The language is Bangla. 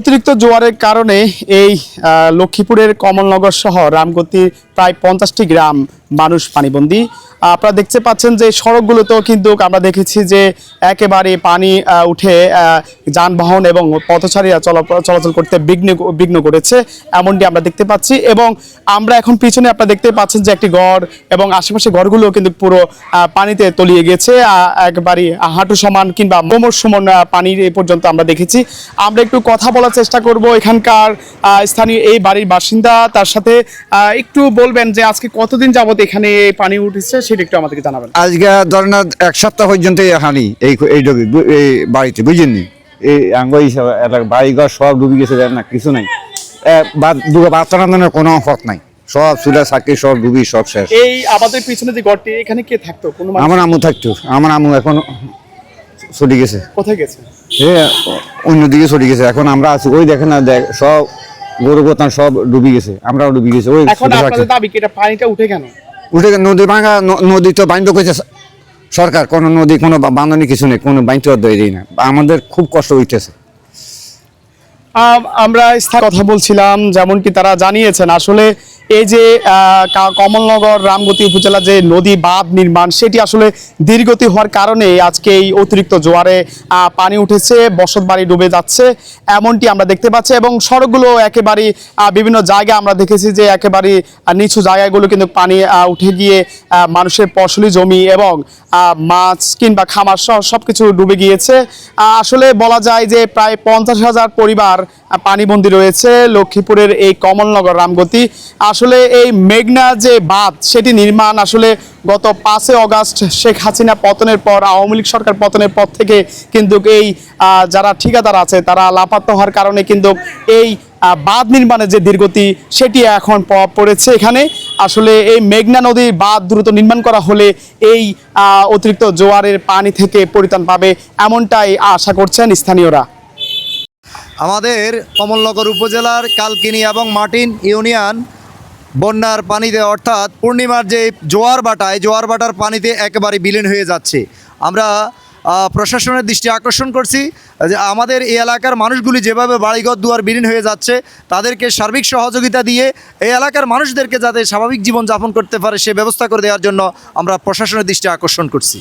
অতিরিক্ত জোয়ারের কারণে এই লক্ষ্মীপুরের কমলনগর সহ রামগতির প্রায় পঞ্চাশটি গ্রাম মানুষ পানিবন্দী। আপনারা দেখতে পাচ্ছেন যে সড়কগুলোতেও কিন্তু আমরা দেখেছি যে একেবারে পানি উঠে যানবাহন এবং পথচারীরা চলা- চলাচল করতে বিঘ্ন বিঘ্ন করেছে, এমনটি আমরা দেখতে পাচ্ছি এবং আমরা এখন পিছনে আপনারা দেখতে পাচ্ছেন যে একটি ঘর এবং আশেপাশে ঘরগুলো কিন্তু পুরো পানিতে তলিয়ে গেছে একবারই হাঁটু সমান কিংবা মোমর সমান পানির এই পর্যন্ত আমরা দেখেছি। আমরা একটু কথা বলার চেষ্টা করব এখানকার স্থানীয় এই বাড়ির বাসিন্দা, তার সাথে একটু বলবেন যে আজকে কতদিন যাবত এখানে পানি উঠেছে সেটা একটু আমাদেরকে জানাবেন। আজকে ধরেন এক সপ্তাহ পর্যন্ত হানি এই এই এই বাড়িতে বুঝেননি? এই আঙ্গ হিসাব এলাকা বাড়িঘর সব ডুবি গেছে জানেন না কিছু নাই। দুটো বাচ্চা কোনো পথ নাই। সব চুলা সাকি সব ডুবি সব শেষ। এই আমাদের পিছনে যে ঘরটি এখানে কে থাকতো? কোনো আমার আমু থাকতো। আমার আমু এখন চলে গেছে। কোথায় গেছে? এ অন্যদিকে চলে গেছে। এখন আমরা আছি ওই দেখেন না দেখ সব গরু সব ডুবি গেছে। আমরাও ডুবে গেছে ওই এখন আপনাদের দাবি কি এটা পানিটা উঠে কেন? উঠে নদী ভাঙা নদী তো বাইন্ধ করেছে সরকার। কোনো নদী, কোনো বান্ধবী কিছু নেই, কোনো বাইন্ধ দেয় না। আমাদের খুব কষ্ট উঠেছে আমরা কথা বলছিলাম যেমনটি তারা জানিয়েছেন, আসলে এই যে কমলনগর, রামগতি উপজেলা যে নদী বাঁধ নির্মাণ, সেটি আসলে দীর্ঘতি হওয়ার কারণে আজকে এই অতিরিক্ত জোয়ারে পানি উঠেছে, বসত বাড়ি ডুবে যাচ্ছে, এমনটি আমরা দেখতে পাচ্ছি এবং সড়কগুলো একেবারে বিভিন্ন জায়গায় আমরা দেখেছি যে একেবারে নিচু জায়গাগুলো কিন্তু পানি উঠে গিয়ে মানুষের ফসলি জমি এবং মাছ কিংবা খামার সহ সব কিছু ডুবে গিয়েছে। আসলে বলা যায় যে প্রায় পঞ্চাশ হাজার পরিবার পানিবন্দী রয়েছে লক্ষ্মীপুরের এই কমলনগর, রামগতি। আসলে এই মেঘনা যে বাঁধ, সেটি নির্মাণ আসলে গত পাঁচই অগাস্ট শেখ হাসিনা পতনের পর, আওয়ামী লীগ সরকার পতনের পর থেকে কিন্তু এই যারা ঠিকাদার আছে, তারা লাপাত্তা হওয়ার কারণে কিন্তু এই বাঁধ নির্মাণের যে দীর্ঘতি, সেটি এখন পড়েছে এখানে। আসলে এই মেঘনা নদীর বাঁধ দ্রুত নির্মাণ করা হলে এই অতিরিক্ত জোয়ারের পানি থেকে পরিত্রাণ পাবে এমনটাই আশা করছেন স্থানীয়রা। আমাদের কমলনগর উপজেলার কালকিনি এবং মার্টিন ইউনিয়ন বন্যার পানিতে, অর্থাৎ পূর্ণিমার যে জোয়ার বাটায় জোয়ার বাটার পানিতে একেবারে বিলীন হয়ে যাচ্ছে। আমরা প্রশাসনের দৃষ্টি আকর্ষণ করছি যে আমাদের এই এলাকার মানুষগুলি যেভাবে বাড়িঘর দুয়ার বিলীন হয়ে যাচ্ছে, তাদেরকে সার্বিক সহযোগিতা দিয়ে এই এলাকার মানুষদেরকে যাতে স্বাভাবিক জীবন যাপন করতে পারে, সে ব্যবস্থা করে দেওয়ার জন্য আমরা প্রশাসনের দৃষ্টি আকর্ষণ করছি।